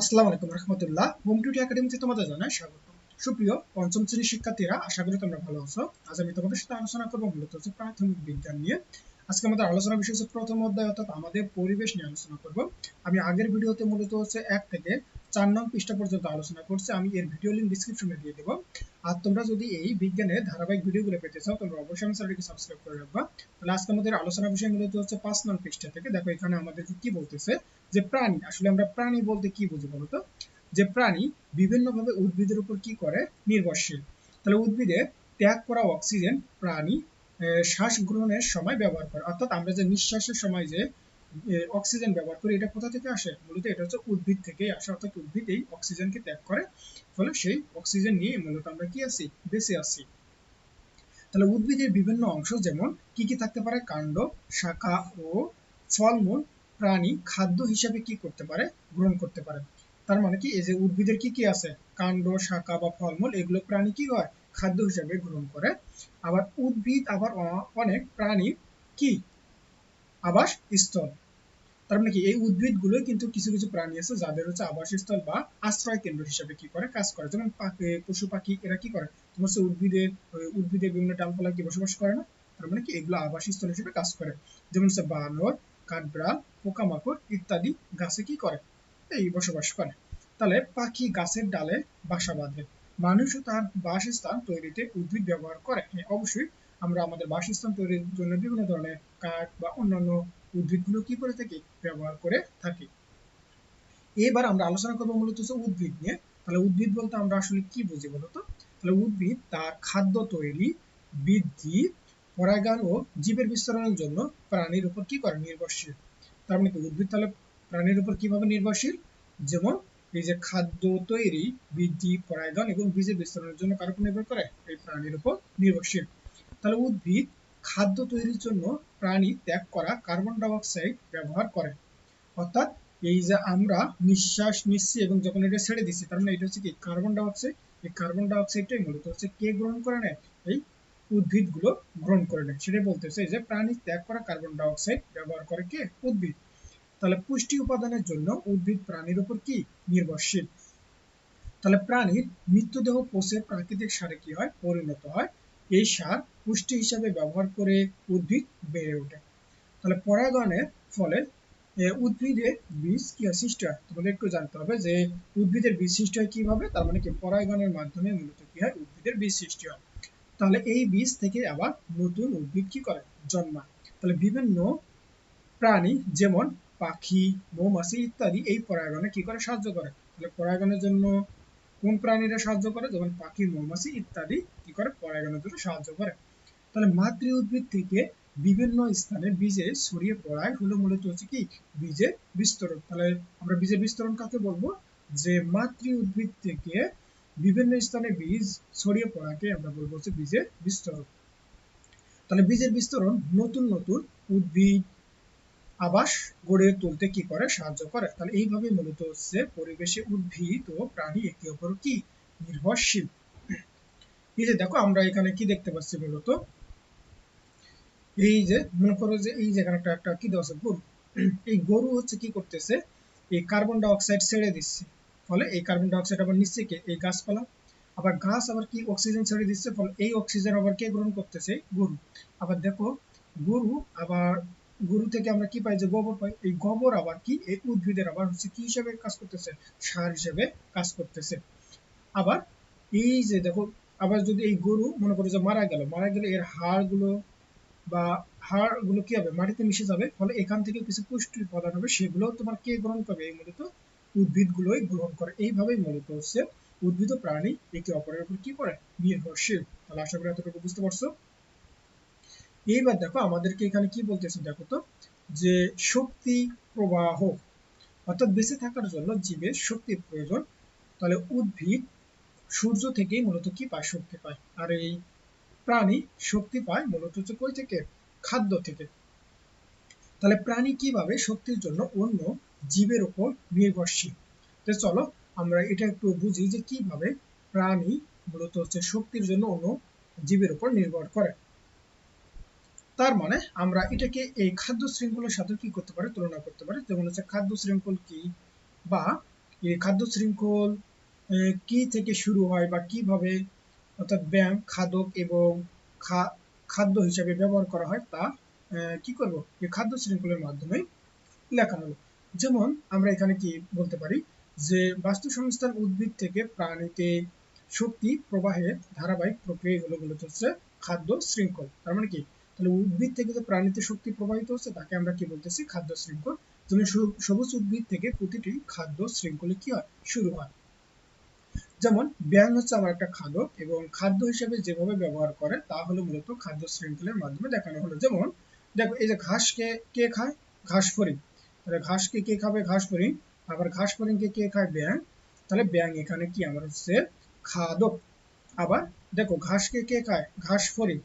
আসসালামু আলাইকুম রহমতুল্লাহ। হোম টিউটি একাডেমিতে তোমাদের জানাই স্বাগত। সুপ্রিয়, পঞ্চম শ্রেণির শিক্ষার্থীরা, আশা করি তোমরা ভালো আছো। আজ আমি তোমাদের সাথে আলোচনা করব মূলত হচ্ছে প্রাথমিক বিজ্ঞান নিয়ে। আজকে আমাদের আলোচনা বিষয় হচ্ছে প্রথম অধ্যায়, অর্থাৎ আমাদের পরিবেশ নিয়ে আলোচনা করব। আমি আগের ভিডিওতে মূলত হচ্ছে এক থেকে চার নং পৃষ্ঠা পর্যন্ত আলোচনা করছি, আমি এর ভিডিও লিঙ্ক ডিসক্রিপশনে দিয়ে দেবো। আর তোমরা যদি এই বিজ্ঞানের ধারাবাহিক ভিডিওগুলো পেতে চাও তোমরা অবশ্যই আমার চ্যানেলটিকে সাবস্ক্রাইব করে রাখবা। তাহলে আজকে আমাদের আলোচনা বিষয় মূলত হচ্ছে পাঁচ নং পৃষ্ঠা থেকে। দেখো, এখানে আমাদের কি বলতেছে? যে প্রাণী, আসলে আমরা প্রাণী বলতে কি বুঝি বলতো যে প্রাণী বিভিন্নভাবে উদ্ভিদের উপর কি করে? নির্ভরশীল। তাহলে উদ্ভিদে ত্যাগ করা অক্সিজেন প্রাণী শ্বাস গ্রহণের সময় ব্যবহার করে। অর্থাৎ আমরা যে নিঃশ্বাসের সময় যে অক্সিজেন ব্যবহার করি এটা কোথা থেকে আসে? মূলত এটা হচ্ছে উদ্ভিদ থেকেই আসে, অর্থাৎ উদ্ভিদ এই অক্সিজেনকে ত্যাগ করে। ফলে সেই অক্সিজেন নিয়ে মূলত আমরা কি আছি? বেঁচে আছি। তাহলে উদ্ভিদের বিভিন্ন অংশ যেমন কি কি থাকতে পারে? কাণ্ড, শাখা ও ফলমূল, প্রাণী, খাদ্য হিসাবে কি করতে পারে? গ্রহণ করতে পারে। তার মানে কি? এই যে উদ্ভিদের কি কি আছে? কাণ্ড, শাখা বা ফলমূল, এগুলো প্রাণী কি হয়? খাদ্য হিসাবে গ্রহণ করে। আবার উদ্ভিদ আবার অনেক প্রাণী কি? আবাস স্থল তার মানে কি, এই উদ্ভিদগুলো কিন্তু কিছু কিছু প্রাণী আছে যাদের হচ্ছে আবাসস্থল বা আশ্রয় কেন্দ্র হিসাবে কি করে কাজ করে। যেমন পশু পাখি, এরা কি করে? তোমার হচ্ছে উদ্ভিদের উদ্ভিদের বিভিন্ন ডালপালা কি বসবাস করে না? তার মানে কি, এগুলো আবাসস্থল হিসেবে কাজ করে। যেমন হচ্ছে বানর কাঠবিড়াল পোকামাকড় ইত্যাদি গাছে কি করে? এই বসবাস করে। তাহলে পাখি গাছের ডালে বাসা বাঁধে। মানুষও তার বাসস্থান তৈরিতে উদ্ভিদ ব্যবহার করে। হ্যাঁ অবশ্যই আমরা আমাদের বাসস্থান তৈরির জন্য বিভিন্ন ধরনের কাঠ বা অন্যান্য উদ্ভিদগুলো কি করে থাকি? ব্যবহার করে থাকি। এবার আমরা আলোচনা করব মূলত উদ্ভিদ নিয়ে। তাহলে উদ্ভিদ বলতে আমরা আসলে কি বুঝি বলতো? তাহলে উদ্ভিদ তার খাদ্য তৈরি, বৃদ্ধি, পরাগায়ন ও জীবের বিস্তরণের জন্য প্রাণীর উপর কি করে নির্ভরশীল? তার মানে কি, উদ্ভিদ তাহলে প্রাণীর উপর কীভাবে নির্ভরশীল? যেমন এই যে খাদ্য তৈরি, বৃদ্ধি, পরাগায়ন এবং বীজের বিস্তরণের জন্য কার উপর নির্ভর করে? এই প্রাণীর উপর নির্ভরশীল। তাহলে উদ্ভিদ খাদ্য তৈরির জন্য প্রাণী ত্যাগ করা কার্বন ডাইঅক্সাইড ব্যবহার করে। অর্থাৎ এই যে আমরা নিঃশ্বাস নিচ্ছি এবং যখন এটা ছেড়ে দিচ্ছি, তার মানে এটা হচ্ছে কি? কার্বন ডাইঅক্সাইড এই কার্বন ডাইঅক্সাইডটাই মূলত হচ্ছে কে গ্রহণ করে নেয়? এই উদ্ভিদগুলো গ্রহণ করে নেয়। সেটাই বলতেছে যে প্রাণী ত্যাগ করা কার্বন ডাইঅক্সাইড ব্যবহার করে কে? উদ্ভিদ। তাহলে পুষ্টি উপাদানের জন্য উদ্ভিদ প্রাণীর উপর কি নির্ভরশীল? তাহলে প্রাণীর মৃতদেহ পচে প্রাকৃতিক সারে কি হয়? পরিণত হয়। এই সার পুষ্টি হিসাবে ব্যবহার করে উদ্ভিদ বেড়ে ওঠে। তাহলে পরাগায়নের ফলে উদ্ভিদের বীজ কি সৃষ্টি হয়? তোমাদের একটু জানতে হবে যে উদ্ভিদের বীজ সৃষ্টি হয় কীভাবে? তার মানে কি পরাগায়নের মাধ্যমে মূলত কি হয়? উদ্ভিদের বীজ সৃষ্টি হয়। তাহলে এই বীজ থেকে আবার নতুন উদ্ভিদ কি করে? জন্মায়। তাহলে বিভিন্ন প্রাণী যেমন পাখি, মৌমাছি ইত্যাদি এই পরাগায়নে কি করে সাহায্য করে? তাহলে পরাগায়নের জন্য কোন প্রাণীরা সাহায্য করে? যেমন পাখি, মৌমাছি ইত্যাদি কি করে? পরাগায়নের জন্য সাহায্য করে। তাহলে মাতৃ উদ্ভিদ থেকে বিভিন্ন স্থানে বীজে ছড়িয়ে পড়ায় হলো মূলত হচ্ছে কি? বীজের বিস্তরণ। তাহলে আমরা বীজের বিস্তরণ কাকে বলব? যে মাতৃ উদ্ভিদ থেকে বিভিন্ন স্থানে বীজ ছড়িয়ে পড়াকে আমরা বলব হচ্ছে বীজের বিস্তরণ। তাহলে বীজের বিস্তরণ নতুন নতুন উদ্ভিদ আবাস গড়ে তুলতে কি করে সাহায্য করে? তাহলে এইভাবে মূলত হচ্ছে পরিবেশে উদ্ভিদ ও প্রাণী একে অপর কি? নির্ভরশীল। এই যে দেখো, আমরা এখানে কি দেখতে পাচ্ছি মূলত? এই যে, মনে করো যে এই যেখানে একটা একটা কি দেওয়া আছে? গরু। এই গরু হচ্ছে কি করতেছে? এই কার্বন ডাইঅক্সাইড ছেড়ে দিচ্ছে। ফলে এই কার্বন ডাইঅক্সাইড আবার নিচ্ছে কে? এই গাছপালা। আবার গাছ আবার কি অক্সিজেন ছেড়ে দিচ্ছে? ফলে এই অক্সিজেন আবার কে গ্রহণ করতেছে? গরু। আবার দেখো, গরু আবার গরু থেকে আমরা কি পাই যে গোবর পাই, এই গোবর আবার কি? এই উদ্ভিদের আবার হচ্ছে কি হিসেবে কাজ করতেছে? সার হিসেবে কাজ করতেছে। আবার এই যে দেখো, আবার যদি এই গরু মনে করো যে মারা গেল, মারা গেলে এর হাড়গুলো বা হাড়গুলো কি হবে? মাটিতে মিশে যাবে, ফলে এখান থেকে কিছু পুষ্টি উপাদান হবে, সেগুলো তোমার কে গ্রহণ করবে? এই মূলত উদ্ভিদ গুলোই গ্রহণ করে। এইভাবেই মূলত হচ্ছে উদ্ভিদ ও প্রাণী একে অপরের উপর কি করে নির্ভরশীল? তাহলে আশা করি এতটুকু বুঝতে পারছ। এইবার দেখো আমাদেরকে এখানে কি বলতেছে দেখো তো, যে শক্তি প্রবাহ, অর্থাৎ বেঁচে থাকার জন্য জীবের শক্তির প্রয়োজন, তাহলে উদ্ভিদ সূর্য থেকেই মূলত কি পায়? শক্তি পায়। আর এই প্রাণী শক্তি পায় মূলত হচ্ছে কই থেকে? খাদ্য থেকে। তাহলে প্রাণী কীভাবে শক্তির জন্য অন্য জীবের উপর নির্ভরশীল? তো চলো আমরা এটা একটু বুঝি যে কীভাবে প্রাণী মূলত হচ্ছে শক্তির জন্য অন্য জীবের উপর নির্ভর করে। তার মানে আমরা এটাকে এই খাদ্য শৃঙ্খলের সাথে কি করতে পারি, তুলনা করতে পারি? যেমন হচ্ছে খাদ্য শৃঙ্খল কি বা এই খাদ্য শৃঙ্খল কি থেকে শুরু হয় বা কীভাবে অর্থাৎ ব্যায়াম, খাদক এবং খাদ্য হিসাবে ব্যবহার করা হয় তা কি করব? এই খাদ্য শৃঙ্খলের মাধ্যমে লেখা হলো। যেমন আমরা এখানে কি বলতে পারি? যে বাস্তু সংস্থান উদ্ভিদ থেকে প্রাণীতে শক্তি প্রবাহের ধারাবাহিক প্রক্রিয়া হলো মূলত হচ্ছে খাদ্য শৃঙ্খল। তার মানে কি? তাহলে উদ্ভিদ থেকে যে প্রাণীতে শক্তি প্রবাহিত হচ্ছে, তাকে আমরা কি বলতেছি? খাদ্য শৃঙ্খল। যেমন সবুজ উদ্ভিদ থেকে প্রতিটি খাদ্য শৃঙ্খলে কি হয়? শুরু হয়। যেমন ব্যাং হচ্ছে আমার একটা খাদক এবং খাদ্য হিসেবে যেভাবে ব্যবহার করে, তা হলো মূলত খাদ্য শৃঙ্খলের মাধ্যমে দেখানো হলো। যেমন, দেখো, এই যে ঘাসকে কে খায়? ঘাস ফরিং তাহলে ঘাসকে কে খাবে? ঘাস ফরিং আবার ঘাস ফরিংকে কে খায়? ব্যাং তাহলে ব্যাং এখানে কি? আমার হচ্ছে খাদক। আবার, দেখো ঘাসকে কে খায়? ঘাস ফরিং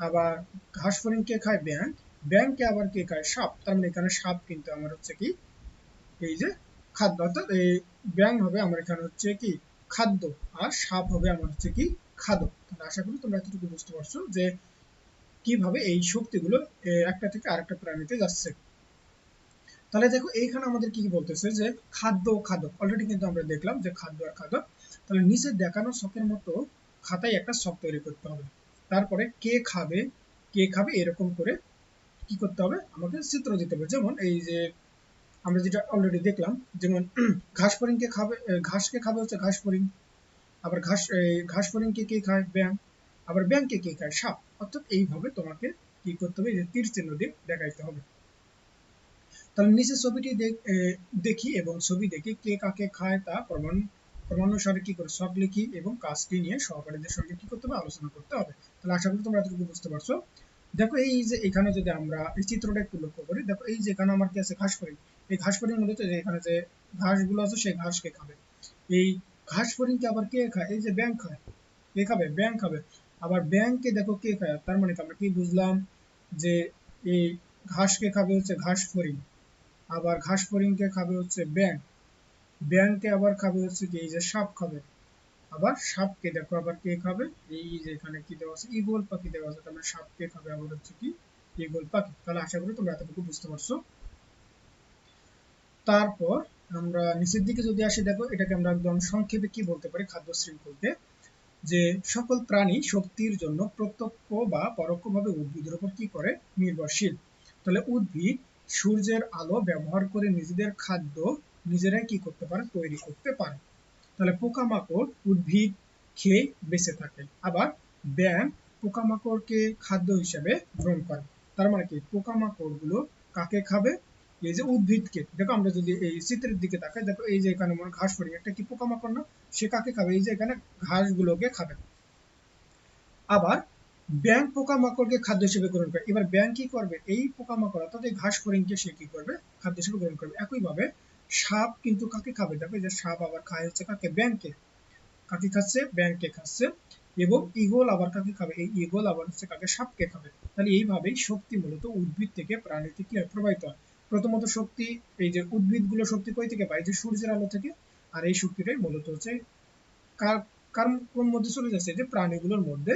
আবার ঘাস ফরিং কে খায় ব্যাং ব্যাংকে আবার কে খায়? সাপ। তার মানে এখানে সাপ কিন্তু আমার হচ্ছে কি? এই যে খাদ্য। অর্থাৎ এই ব্যাং হবে আমার এখানে হচ্ছে কি? খাদ্য। আর সাপ হবে আমার হচ্ছে কি? খাদক তাহলে আশা করি তোমরা এতটুকু বুঝতে পারছ যে কীভাবে এই শক্তিগুলো একটা থেকে আরেকটা প্রাণীতে যাচ্ছে। তাহলে দেখো, এইখানে আমাদের কি বলতেছে যে খাদ্য খাদক অলরেডি কিন্তু আমরা দেখলাম যে খাদ্য আর খাদক তাহলে নিচে দেখানো শখের মতো খাতায় একটা শখ তৈরি করতে হবে। তারপরে কে খাবে কে খাবে, এরকম করে কি করতে হবে? আমাকে চিত্র দিতে হবে। যেমন এই যে আমরা যেটা অলরেডি দেখলাম, যেমন ঘাস ফরিংকে খাবে ঘাসকে খাবে হচ্ছে ঘাস ফরিং আবার ঘাস ঘাস ফরিংকে কে খায়? ব্যাং আবার ব্যাংকে কে খায়? সাপ। অর্থাৎ এইভাবে তোমাকে কি করতে হবে? যে তীর চিহ্ন দিয়ে দেখাইতে হবে। তাহলে নিচে ছবিটি দেখি এবং ছবি দেখি কে কাকে খায়, তা প্রমাণ ক্রমানুসারে কি করে? সব লিখি এবং কাজটি নিয়ে সহকারীদের সঙ্গে কি করতে হবে? আলোচনা করতে হবে। তাহলে আশা করি তোমরা এতটুকু বুঝতে পারছ। দেখো এই যে এখানে যদি আমরা এই চিত্রটা একটু লক্ষ্য করি, দেখো এই যে এখানে আমার কি আছে? ঘাস ফরিং এই ঘাস ফরিং মূলত যে এখানে যে ঘাসগুলো আছে, সেই ঘাসকে খাবে? এই ঘাস ফরিংকে আবার কে খায়? এই যে ব্যাংক খায়। কে খাবে? ব্যাংক খাবে। আবার ব্যাংকে দেখো কে খায়? তার মানে আমরা কি বুঝলাম যে এই ঘাসকে খাবে হচ্ছে ঘাস ফরিং আবার ঘাস ফরিংকে খাবে হচ্ছে ব্যাংক ব্যাংকে আবার খাবে হচ্ছে কি, এই যে সাপ খাবে। আবার সাপকে দেখো আবার কে খাবে? এই যে এখানে কি দেওয়া আছে? ইগল পাখি দেওয়া আছে। তাহলে সাপকে খাবে আবার হচ্ছে কি ইগল পাখি। তাহলে আশা করি তোমরা এতটুকু বুঝতে পারছ। তারপর আমরা নিচের দিকে যদি আসি, দেখো এটাকে আমরা একদম সংক্ষেপে কি বলতে পারি? খাদ্য শৃঙ্খলতে যে সকল প্রাণী শক্তির জন্য প্রত্যক্ষ বা পরোক্ষভাবে উদ্ভিদের উপর কি করে? নির্ভরশীল। তাহলে উদ্ভিদ সূর্যের আলো ব্যবহার করে নিজেদের খাদ্য নিজেরাই কি করতে পারে তৈরি করতে পারে তাহলে পোকামাকড় উদ্ভিদ খেয়ে বেঁচে থাকে। আবার ব্যায়াম পোকামাকড়কে খাদ্য হিসেবে গ্রহণ করে। তার মানে কি? পোকামাকড়গুলো কাকে খাবে? এই যে উদ্ভিদকে। দেখো আমরা যদি এই চিত্রের দিকে তাকাই, দেখো এই যে এখানে মনে ঘাস পড়ি। একটা কি পোকামাকড় না? সে কাকে খাবে? এই যে এখানে ঘাসগুলোকে খাবে। আবার ব্যাং পোকামাকড়কে খাদ্য হিসেবে গ্রহণ করে। এবার ব্যাং কি করবে? এই পোকামাকড় অর্থাৎ এই ঘাস ফড়িংকে সে কি করবে? খাদ্য হিসেবে গ্রহণ করবে। একইভাবে সাপ কিন্তু কাকে খাবে? দেখো যে সাপ আবার খায় হচ্ছে কাকে? ব্যাংকে। কাকে খাচ্ছে? ব্যাংকে খাচ্ছে। এবং ইগল আবার কাকে খাবে? এই ইগল আবার হচ্ছে কাকে? সাপকে খাবে। তাহলে এইভাবেই শক্তি মূলত উদ্ভিদ থেকে প্রাণীতে কি প্রবাহিত হয়। প্রথমত শক্তি, এই যে উদ্ভিদগুলো শক্তি কই থেকে পায়? যে সূর্যের আলো থেকে। আর এই শক্তিটাই মূলত হচ্ছে কার কার মধ্যে চলে যাচ্ছে? যে প্রাণীগুলোর মধ্যে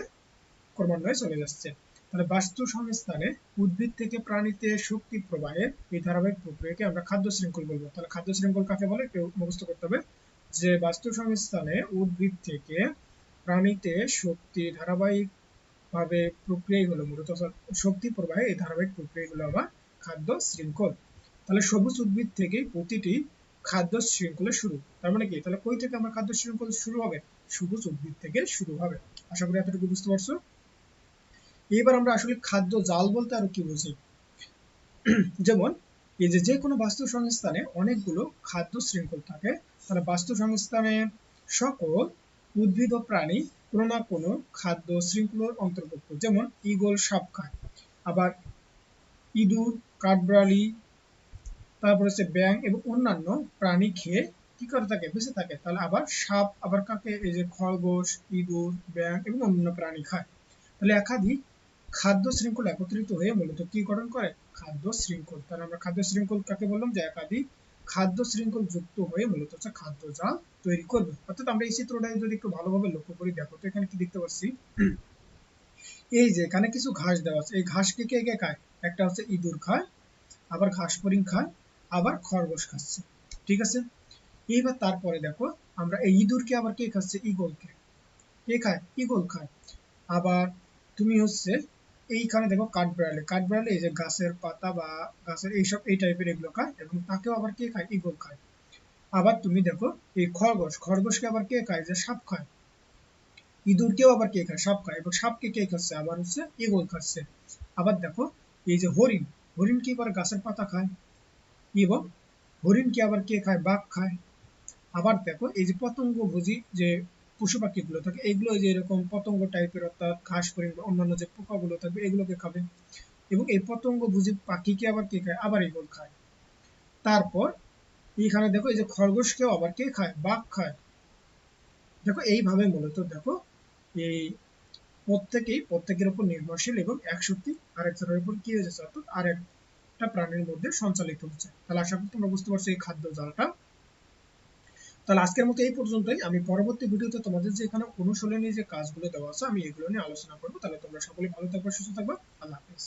ক্রমান্বয়ে চলে যাচ্ছে। তাহলে বাস্তু সংস্থানে উদ্ভিদ থেকে প্রাণীতে শক্তি প্রবাহের এই ধারাবাহিক প্রক্রিয়াকে আমরা খাদ্য শৃঙ্খল বলব। তাহলে খাদ্য শৃঙ্খল কাকে বলে? কেউ মুখস্থ করতে হবে। যে বাস্তু সংস্থানে উদ্ভিদ থেকে প্রাণীতে শক্তি ধারাবাহিক ভাবে প্রক্রিয়াই হলো মূলত শক্তি প্রবাহে এই ধারাবাহিক প্রক্রিয়া হলো আমার খাদ্য শৃঙ্খল তাহলে সবুজ উদ্ভিদ থেকে প্রতিটি খাদ্য শৃঙ্খলের শুরু। তার মানে কি? তাহলে কই থেকে আমার খাদ্য শৃঙ্খল শুরু হবে? সবুজ উদ্ভিদ থেকে শুরু হবে। আশা করি এতটুকু বুঝতে পারছ। এবার আমরা আসলে খাদ্য জাল বলতে আরও কি বুঝি? যেমন এই যে যে কোনো বাস্তু সংস্থানে অনেকগুলো খাদ্য শৃঙ্খল থাকে তাহলে বাস্তু সংস্থানে সকল উদ্ভিদ ও প্রাণী কোনো না কোনো খাদ্য শৃঙ্খলের অন্তর্ভুক্ত। যেমন ইগল সাপ খায়, আবার ইঁদুর, কাঠবিড়ালি, তারপর হচ্ছে ব্যাং এবং অন্যান্য প্রাণী খেয়ে কি করে থাকে? বেঁচে থাকে। তাহলে আবার সাপ, আবার কাকে? এই যে খরগোশ, ইঁদুর ব্যাং এবং অন্যান্য প্রাণী খায়। তাহলে একাধিক খাদ্য শৃঙ্খল একত্রিত হয়ে মূলত কি গঠন করে? খাদ্য শৃঙ্খল। তাহলে আমরা খাদ্য শৃঙ্খল কাকে বললাম? যে একাধিক খাদ্য শৃঙ্খল যুক্ত হয়ে মূলত হচ্ছে খাদ্য জাল তৈরি করবে। অর্থাৎ আমরা এই চিত্রটা যদি একটু ভালোভাবে লক্ষ্য করি, দেখো তো এখানে কি দেখতে পাচ্ছি? এই যে এখানে কিছু ঘাস দেওয়া আছে। এই ঘাসকে কে কে খায়? একটা হচ্ছে ইঁদুর খায়, আবার ঘাস ফরিং খায়, আবার খরগোশ খাচ্ছে। ঠিক আছে? এইবার তারপরে দেখো, আমরা এই ইঁদুরকে আবার কে খাচ্ছে? ইগলকে কে খায়? ইগল খায়। আবার তুমি হচ্ছে এইখানে দেখো কাঠবিড়ালি কাঠবিড়ালি এই যে গাছের পাতা বা গাছের এইসব, এই টাইপের এগুলো খায় এবং তাকেও আবার কে খায়? ইগল খায়। আবার তুমি দেখো এই খরগোশ, খরগোশকে আবার কে খায়? যে সাপ খায়। ইঁদুরকেও আবার কে খায়? সাপ খায়। এবং সাপকে কে খাচ্ছে? আবার হচ্ছে ইগল খাচ্ছে। আবার দেখো এই যে হরিণ হরিণ কি আবার গাছের পাতা খায়? এবং হরিণকে আবার কে খায়? বাঘ খায়। আবার দেখো এই যে পতঙ্গ ভোজি যে পশু পাখিগুলো থাকে, এগুলো যে এরকম পতঙ্গ টাইপের অর্থাৎ ঘাস ফড়িং বা অন্যান্য যে পোকাগুলো থাকবে, এগুলোকে খাবে। এবং এই পতঙ্গ ভোজি পাখিকে আবার কে খায়? আবার এগুলো খায়। তারপর এখানে দেখো, এই যে খরগোশকেও আবার কে খায়? বাঘ খায়। দেখো, এইভাবে মূলত দেখো, এই প্রত্যেকেই, প্রত্যেকের উপর নির্ভরশীল এবং এক শক্তি আরেকজনের উপর কি হয়েছে? অর্থাৎ আরেকটা প্রাণীর মধ্যে সঞ্চালিত হচ্ছে। তাহলে আশা করি তোমরা বুঝতে পারছ এই খাদ্য জালটা। তাহলে আজকের মতো এই পর্যন্তই। আমি পরবর্তী ভিডিওতে তোমাদের যে এখানে অনুশীলনী যে কাজগুলো দেওয়া আছে, আমি এগুলো নিয়ে আলোচনা করব। তাহলে তোমরা সকলে ভালো থাকবে, সুস্থ থাকবে। আল্লাহ হাফিজ।